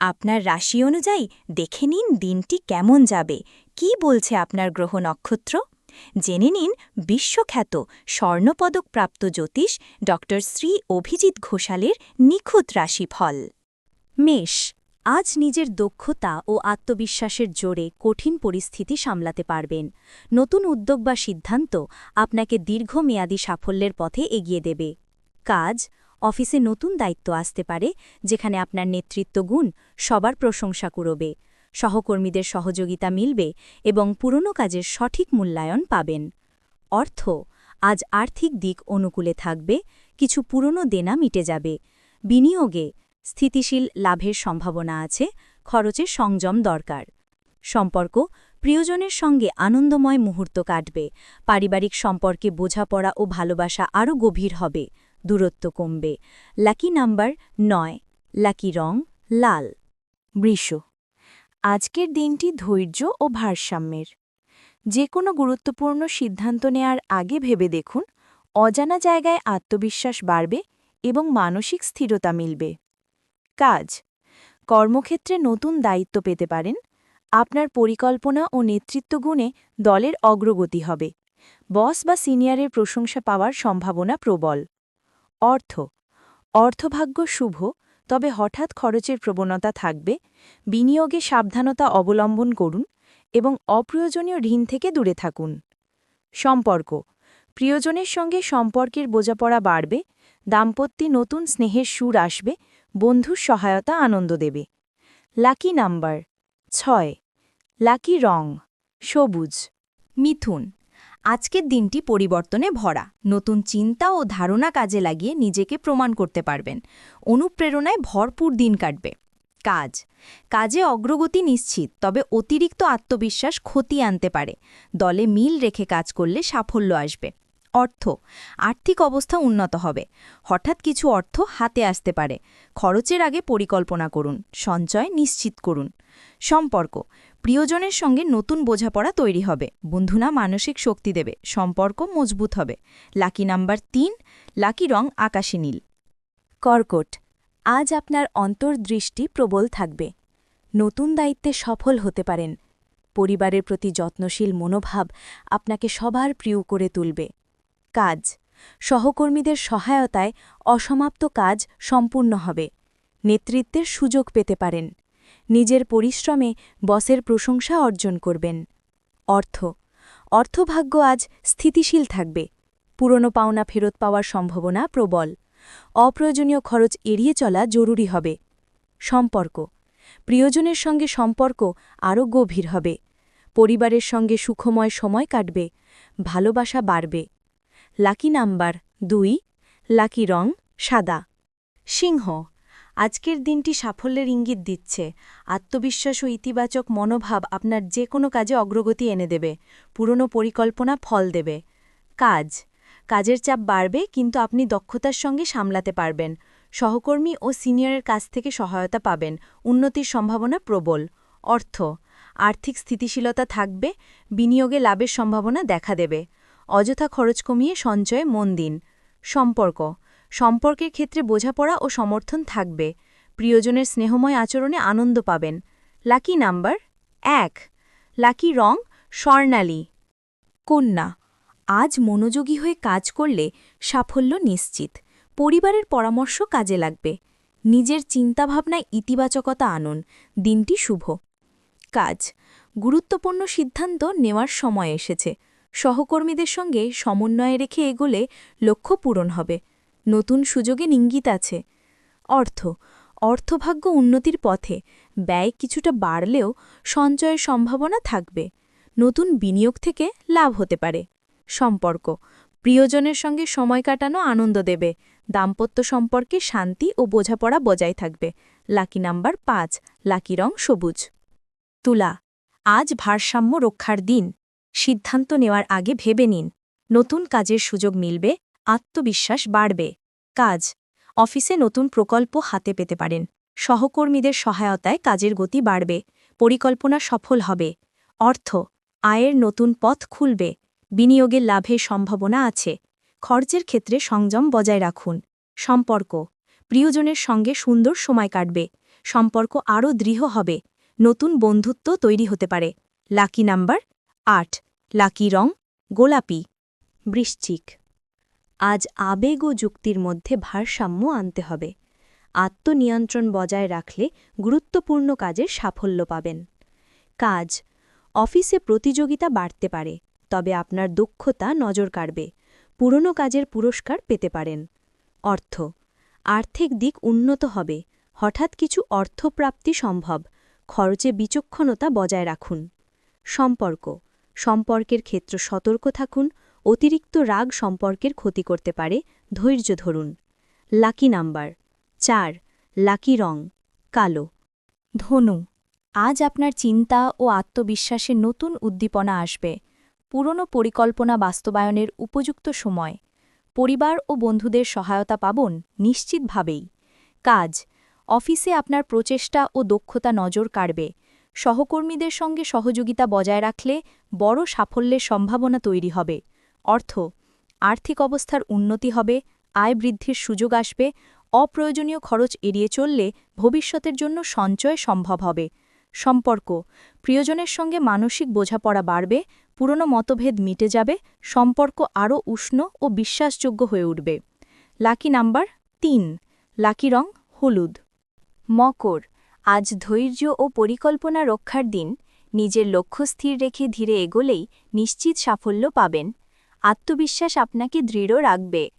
আপনার রাশি অনুযায়ী দেখে নিন দিনটি কেমন যাবে। কি বলছে আপনার গ্রহ নক্ষত্র? জেনে নিন বিশ্বখ্যাত স্বর্ণপদকপ্রাপ্ত জ্যোতিষ ড. শ্রী অভিজিৎ ঘোষালের নিখুঁত রাশিফল। মেষ, আজ নিজের দক্ষতা ও আত্মবিশ্বাসের জোরে কঠিন পরিস্থিতি সামলাতে পারবেন। নতুন উদ্যোগ বা সিদ্ধান্ত আপনাকে দীর্ঘমেয়াদী সাফল্যের পথে এগিয়ে দেবে। কাজ অফিসে নতুন দায়িত্ব আসতে পারে, যেখানে আপনার নেতৃত্ব গুণ সবার প্রশংসা করবে সহকর্মীদের সহযোগিতা মিলবে এবং পুরনো কাজের সঠিক মূল্যায়ন পাবেন। অর্থ, আজ আর্থিক দিক অনুকূলে থাকবে, কিছু পুরনো দেনা মিটে যাবে। বিনিয়োগে স্থিতিশীল লাভের সম্ভাবনা আছে খরচে সংযম দরকার। সম্পর্ক, প্রিয়জনের সঙ্গে আনন্দময় মুহূর্ত কাটবে, পারিবারিক সম্পর্কে বোঝাপড়া ও ভালোবাসা আরও গভীর হবে। দূরত্ব কমবে। লাকি নাম্বার নয়। লাকি রং লাল। বৃষ, আজকের দিনটি ধৈর্য ও ভারসাম্যের। যে কোনো গুরুত্বপূর্ণ সিদ্ধান্ত নেয়ার আগে ভেবে দেখুন, অজানা জায়গায় আত্মবিশ্বাস বাড়বে এবং মানসিক স্থিরতা মিলবে। কাজ, কর্মক্ষেত্রে নতুন দায়িত্ব পেতে পারেন। আপনার পরিকল্পনা ও নেতৃত্ব গুণে দলের অগ্রগতি হবে। বস বা সিনিয়রের প্রশংসা পাওয়ার সম্ভাবনা প্রবল। অর্থ। অর্থভাগ্য শুভ, তবে হঠাৎ খরচের প্রবণতা থাকবে, বিনিয়োগে সাবধানতা অবলম্বন করুন এবং অপ্রয়োজনীয় ঋণ থেকে দূরে থাকুন। সম্পর্ক। প্রিয়জনের সঙ্গে সম্পর্কের বোঝাপড়া বাড়বে, দাম্পত্যে নতুন স্নেহের সুর আসবে, বন্ধুর সহায়তা আনন্দ দেবে। লাকি নাম্বার ছয়। লাকি রং। সবুজ। মিথুন। আজকের দিনটি পরিবর্তনে ভরা। নতুন চিন্তা ও ধারণা কাজে লাগিয়ে নিজেকে প্রমাণ করতে পারবেন। অনুপ্রেরণায় ভরপুর দিন কাটবে। কাজ। কাজে অগ্রগতি নিশ্চিত, তবে অতিরিক্ত আত্মবিশ্বাস ক্ষতি আনতে পারে। দলে মিল রেখে কাজ করলে সাফল্য আসবে। অর্থ। আর্থিক অবস্থা উন্নত হবে। হঠাৎ কিছু অর্থ হাতে আসতে পারে। খরচের আগে পরিকল্পনা করুন। সঞ্চয় নিশ্চিত করুন। সম্পর্ক। প্রিয়জনের সঙ্গে নতুন বোঝাপড়া তৈরি হবে। বন্ধুনা মানসিক শক্তি দেবে, সম্পর্ক মজবুত হবে। লাকি নাম্বার তিন, লাকি রং আকাশী নীল। কর্কট, আজ আপনার অন্তর্দৃষ্টি প্রবল থাকবে। নতুন দায়িত্বে সফল হতে পারেন। পরিবারের প্রতি যত্নশীল মনোভাব আপনাকে সবার প্রিয় করে তুলবে। কাজ, সহকর্মীদের সহায়তায় অসমাপ্ত কাজ সম্পূর্ণ হবে। নেতৃত্বের সুযোগ পেতে পারেন। নিজের পরিশ্রমে বসের প্রশংসা অর্জন করবেন। অর্থ। অর্থভাগ্য আজ স্থিতিশীল থাকবে। পুরনো পাওনা ফেরত পাওয়ার সম্ভাবনা প্রবল। অপ্রয়োজনীয় খরচ এড়িয়ে চলা জরুরি হবে। সম্পর্ক। প্রিয়জনের সঙ্গে সম্পর্ক আরও গভীর হবে। পরিবারের সঙ্গে সুখময় সময় কাটবে। ভালোবাসা বাড়বে। লাকি নাম্বার দুই। লাকি রং সাদা। সিংহ। আজকের দিনটি সাফল্যের ইঙ্গিত দিচ্ছে। আত্মবিশ্বাস ও ইতিবাচক মনোভাব আপনার যে কোনো কাজে অগ্রগতি এনে দেবে। পুরনো পরিকল্পনা ফল দেবে। কাজ। কাজের চাপ বাড়বে, কিন্তু আপনি দক্ষতার সঙ্গে সামলাতে পারবেন। সহকর্মী ও সিনিয়রের কাছ থেকে সহায়তা পাবেন। উন্নতির সম্ভাবনা প্রবল। অর্থ। আর্থিক স্থিতিশীলতা থাকবে, বিনিয়োগে লাভের সম্ভাবনা দেখা দেবে। অযথা খরচ কমিয়ে সঞ্চয়ে মন দিন। সম্পর্ক। সম্পর্কের ক্ষেত্রে বোঝাপড়া ও সমর্থন থাকবে। প্রিয়জনের স্নেহময় আচরণে আনন্দ পাবেন। লাকি নাম্বার এক। লাকি রং স্বর্ণালী। কন্যা, আজ মনোযোগী হয়ে কাজ করলে সাফল্য নিশ্চিত। পরিবারের পরামর্শ কাজে লাগবে। নিজের চিন্তাভাবনায় ইতিবাচকতা আনুন। দিনটি শুভ। কাজ। গুরুত্বপূর্ণ সিদ্ধান্ত নেওয়ার সময় এসেছে। সহকর্মীদের সঙ্গে সমন্বয়ে রেখে এগোলে লক্ষ্য পূরণ হবে। নতুন সুযোগে ইঙ্গিত আছে। অর্থ, অর্থভাগ্য উন্নতির পথে ব্যয় কিছুটা বাড়লেও সঞ্চয়ের সম্ভাবনা থাকবে। নতুন বিনিয়োগ থেকে লাভ হতে পারে। সম্পর্ক, প্রিয়জনের সঙ্গে সময় কাটানো আনন্দ দেবে। দাম্পত্য সম্পর্কে শান্তি ও বোঝাপড়া বজায় থাকবে। লাকি নাম্বার পাঁচ, লাকি রং সবুজ। তুলা, আজ ভারসাম্য রক্ষার দিন। সিদ্ধান্ত নেওয়ার আগে ভেবে নিন, নতুন কাজের সুযোগ মিলবে আত্মবিশ্বাস বাড়বে। কাজ। অফিসে নতুন প্রকল্প হাতে পেতে পারেন। সহকর্মীদের সহায়তায় কাজের গতি বাড়বে। পরিকল্পনা সফল হবে। অর্থ। আয়ের নতুন পথ খুলবে। বিনিয়োগের লাভের সম্ভাবনা আছে। খরচের ক্ষেত্রে সংযম বজায় রাখুন। সম্পর্ক। প্রিয়জনের সঙ্গে সুন্দর সময় কাটবে। সম্পর্ক আরও দৃঢ় হবে। নতুন বন্ধুত্ব তৈরি হতে পারে। লাকি নাম্বার আট। লাকি রং। গোলাপি। বৃশ্চিক। আজ আবেগ ও যুক্তির মধ্যে ভারসাম্য আনতে হবে। আত্মনিয়ন্ত্রণ বজায় রাখলে গুরুত্বপূর্ণ কাজের সাফল্য পাবেন। কাজ, অফিসে প্রতিযোগিতা বাড়তে পারে, তবে আপনার দক্ষতা নজর কাড়বে, পুরনো কাজের পুরস্কার পেতে পারেন। অর্থ, আর্থিক দিক উন্নত হবে, হঠাৎ কিছু অর্থপ্রাপ্তি সম্ভব, খরচে বিচক্ষণতা বজায় রাখুন। সম্পর্ক, সম্পর্কের ক্ষেত্র সতর্ক থাকুন অতিরিক্ত রাগ সম্পর্কের ক্ষতি করতে পারে, ধৈর্য ধরুন। লাকি নাম্বার, চার, লাকি রং, কালো। ধনু, আজ আপনার চিন্তা ও আত্মবিশ্বাসে নতুন উদ্দীপনা আসবে। পুরনো পরিকল্পনা বাস্তবায়নের উপযুক্ত সময়। পরিবার ও বন্ধুদের সহায়তা পাবন নিশ্চিতভাবেই। কাজ, অফিসে আপনার প্রচেষ্টা ও দক্ষতা নজর কাড়বে। সহকর্মীদের সঙ্গে সহযোগিতা বজায় রাখলে বড় সাফল্যের সম্ভাবনা তৈরি হবে। অর্থ, আর্থিক অবস্থার উন্নতি হবে, আয় বৃদ্ধির সুযোগ আসবে, অপ্রয়োজনীয় খরচ এড়িয়ে চললে ভবিষ্যতের জন্য সঞ্চয় সম্ভব হবে। সম্পর্ক, প্রিয়জনের সঙ্গে মানসিক বোঝাপড়া বাড়বে, পুরনো মতভেদ মিটে যাবে, সম্পর্ক আরও উষ্ণ ও বিশ্বাসযোগ্য হয়ে উঠবে। লাকি নাম্বার তিন, লাকি রং হলুদ। মকর, আজ ধৈর্য ও পরিকল্পনা রক্ষার দিন, নিজের লক্ষ্য স্থির রেখে ধীরে এগোলেই নিশ্চিত সাফল্য পাবেন। আত্মবিশ্বাস আপনাকে দৃঢ় রাখবে।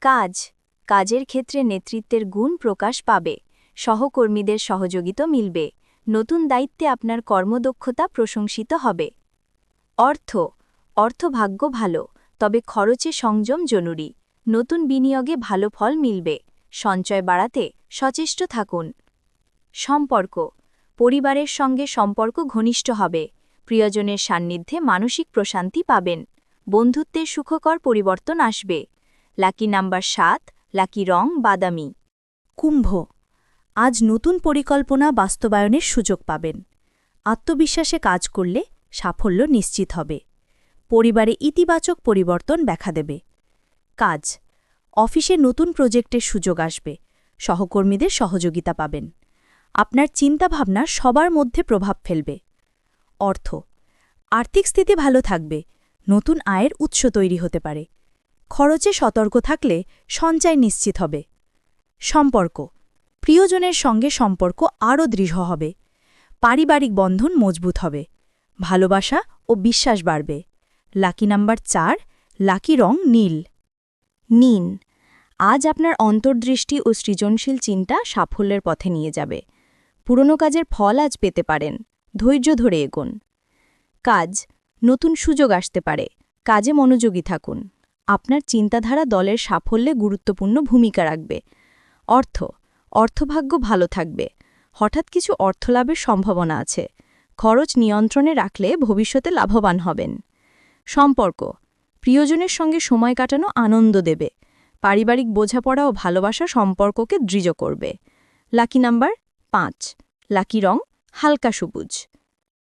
কাজ। কাজের ক্ষেত্রে নেতৃত্বের গুণ প্রকাশ পাবে। সহকর্মীদের সহযোগিতা মিলবে। নতুন দায়িত্বে আপনার কর্মদক্ষতা প্রশংসিত হবে। অর্থ। অর্থভাগ্য ভালো, তবে খরচে সংযম জরুরি। নতুন বিনিয়োগে ভালো ফল মিলবে। সঞ্চয় বাড়াতে সচেষ্ট থাকুন। সম্পর্ক। পরিবারের সঙ্গে সম্পর্ক ঘনিষ্ঠ হবে। প্রিয়জনের সান্নিধ্যে মানসিক প্রশান্তি পাবেন। বন্ধুত্বের সুখকর পরিবর্তন আসবে। লাকি নাম্বার সাত, লাকি রং, বাদামি। কুম্ভ, আজ নতুন পরিকল্পনা বাস্তবায়নের সুযোগ পাবেন। আত্মবিশ্বাসে কাজ করলে সাফল্য নিশ্চিত হবে। পরিবারে ইতিবাচক পরিবর্তন দেখা দেবে। কাজ, অফিসে নতুন প্রজেক্টের সুযোগ আসবে। সহকর্মীদের সহযোগিতা পাবেন। আপনার চিন্তাভাবনা সবার মধ্যে প্রভাব ফেলবে। অর্থ, আর্থিক স্থিতি ভালো থাকবে। নতুন আয়ের উৎস তৈরি হতে পারে। খরচে সতর্ক থাকলে সঞ্চয় নিশ্চিত হবে। সম্পর্ক। প্রিয়জনের সঙ্গে সম্পর্ক আরও দৃঢ় হবে। পারিবারিক বন্ধন মজবুত হবে। ভালোবাসা ও বিশ্বাস বাড়বে। লাকি নাম্বার চার, লাকি রং নীল। নিন। আজ আপনার অন্তর্দৃষ্টি ও সৃজনশীল চিন্তা সাফল্যের পথে নিয়ে যাবে। পুরনো কাজের ফল আজ পেতে পারেন। ধৈর্য ধরে এগোন। কাজ। নতুন সুযোগ আসতে পারে। কাজে মনোযোগী থাকুন। আপনার চিন্তাধারা দলের সাফল্যে গুরুত্বপূর্ণ ভূমিকা রাখবে। অর্থ, অর্থভাগ্য ভালো থাকবে। হঠাৎ কিছু অর্থলাভের সম্ভাবনা আছে। খরচ নিয়ন্ত্রণে রাখলে ভবিষ্যতে লাভবান হবেন। সম্পর্ক, প্রিয়জনের সঙ্গে সময় কাটানো আনন্দ দেবে। পারিবারিক বোঝাপড়া ও ভালোবাসা সম্পর্ককে দৃঢ় করবে। লাকি নাম্বার পাঁচ, লাকি রং হালকা সবুজ।